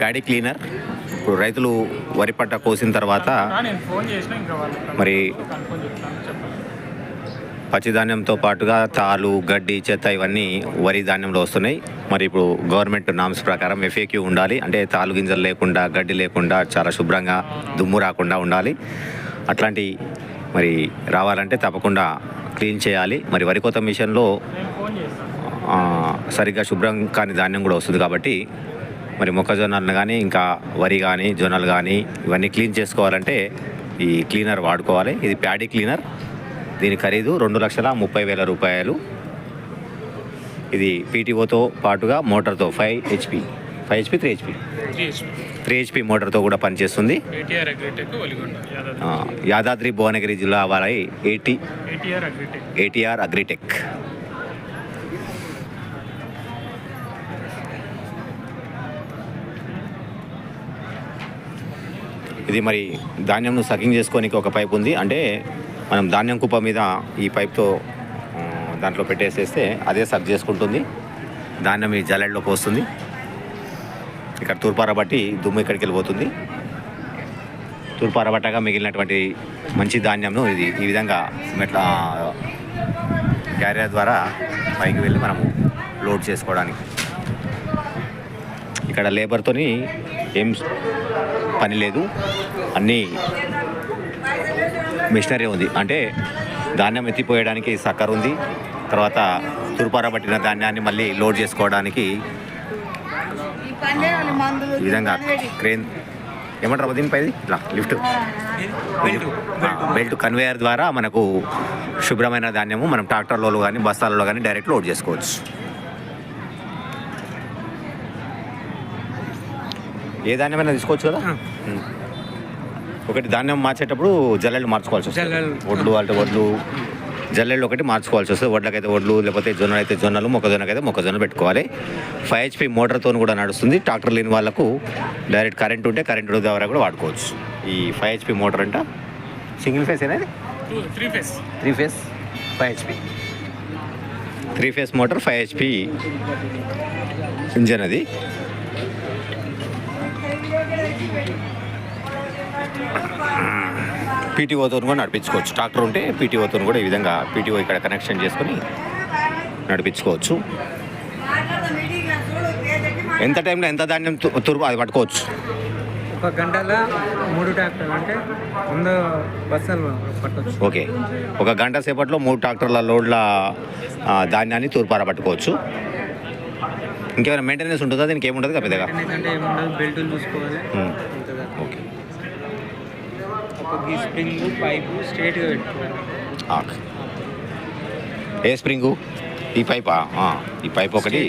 Paddy cleaner. ఇప్పుడు రైతులు వరి పంట కోసిన తర్వాత మరి పచ్చిధాన్యంతో పాటుగా తాలు గడ్డి చెత్త ఇవన్నీ వరి ధాన్యంలో వస్తున్నాయి. మరి ఇప్పుడు గవర్నమెంట్ నామ్స్ ప్రకారం ఎఫ్ఏక్యూ ఉండాలి. అంటే తాలు గింజలు లేకుండా గడ్డి లేకుండా చాలా శుభ్రంగా దుమ్ము రాకుండా ఉండాలి. అట్లాంటి మరి రావాలంటే తప్పకుండా క్లీన్ చేయాలి. మరి వరి కోత మిషన్లో సరిగ్గా శుభ్రం కాని ధాన్యం కూడా వస్తుంది కాబట్టి మరి మొక్కజొన్నలను కానీ ఇంకా వరి కానీ జొన్నలు కానీ ఇవన్నీ క్లీన్ చేసుకోవాలంటే ఈ క్లీనర్ వాడుకోవాలి. ఇది ప్యాడీ క్లీనర్. దీని ఖరీదు రెండు లక్షల ముప్పై వేల రూపాయలు. ఇది పీటీఓతో పాటుగా మోటార్తో five HP five HP three HP three HP మోటార్తో కూడా పనిచేస్తుంది. యాదాద్రి భువనగిరి జిల్లా వారి ఏటీ ఏటీఆర్ అగ్రిటెక్ ఇది మరి ధాన్యంను సకింగ్ చేసుకోనికి ఒక పైప్ ఉంది. అంటే మనం ధాన్యం కుప్ప మీద ఈ పైప్తో దాంట్లో పెట్టేసేస్తే అదే సర్వ్ చేసుకుంటుంది. ధాన్యం ఈ జల్లెడలోకి పోస్తుంది. ఇక్కడ తూర్పార బట్టి దుమ్ము ఇక్కడికి వెళ్ళిపోతుంది. తూర్పార బట్టగా మిగిలినటువంటి మంచి ధాన్యంను ఇది ఈ విధంగా మెట్ల క్యారియర్ ద్వారా పైకి వెళ్ళి మనము లోడ్ చేసుకోవడానికి. ఇక్కడ లేబర్తోని ఏం పని లేదు. అన్నీ మిషనరీ ఉంది. అంటే ధాన్యం ఎత్తిపోయడానికి సక్కర్ ఉంది. తర్వాత తురుపార పట్టిన ధాన్యాన్ని మళ్ళీ లోడ్ చేసుకోవడానికి ఈ విధంగా క్రేన్ ఏమంటారు దీనిపై ఇట్లా లిఫ్ట్. బెల్ట్. కన్వేయర్ ద్వారా మనకు శుభ్రమైన ధాన్యము మనం ట్రాక్టర్లలో కానీ బస్తాలలో కానీ డైరెక్ట్ లోడ్ చేసుకోవచ్చు. ఏ ధాన్యమైనా తీసుకోవచ్చు కదా. ఒకటి ధాన్యం మార్చేటప్పుడు జల్లెళ్ళు మార్చుకోవాల్సి వస్తుంది. వడ్లు అంటే వడ్లు జల్లెళ్ళు ఒకటి మార్చుకోవాల్సి వస్తుంది. వడ్లకైతే వడ్లు లేకపోతే జొన్నలు అయితే జొన్నలు మొక్కజొన్నకైతే మొక్కజొన్న పెట్టుకోవాలి. ఫైవ్ హెచ్పి మోటార్తో కూడా నడుస్తుంది. ట్రాక్టర్ లేని వాళ్ళకు డైరెక్ట్ కరెంట్ ఉంటే కరెంట్ ద్వారా కూడా వాడుకోవచ్చు. ఈ ఫైవ్ హెచ్పి మోటార్ అంట. సింగిల్ ఫేస్ అనేది three phase. Three phase? Five HP. Three phase motor five HP engine అది. పీటీఓతో కూడా నడిపించుకోవచ్చు. ట్రాక్టర్ ఉంటే పీటీఓతో కూడా ఈ విధంగా పీటీఓ ఇక్కడ కనెక్షన్ చేసుకొని నడిపించుకోవచ్చు. ఎంత టైంలో ఎంత ధాన్యం తురుపు అది పట్టుకోవచ్చు. ఒక గంటల మూడు ట్రాక్టర్లు అంటే వంద బస్సులు పట్టవచ్చు ఓకే. ఒక గంట సేపట్లో మూడు ట్రాక్టర్ల లోడ్ల ధాన్యాన్ని తూర్పార పట్టుకోవచ్చు. ఇంకేమైనా మెయింటెనెన్స్ ఉంటుందా? దీనికి ఏముంటుంది కదా పెద్దగా? బెల్టులు చూసుకోవాలి. ఓకే గీ స్ప్రింగ్ పైపు స్ట్రేట్గా పెట్టుకోవాలి. ఏ స్ప్రింగు ఈ పైపా ఈ పైప్ ఒకటి.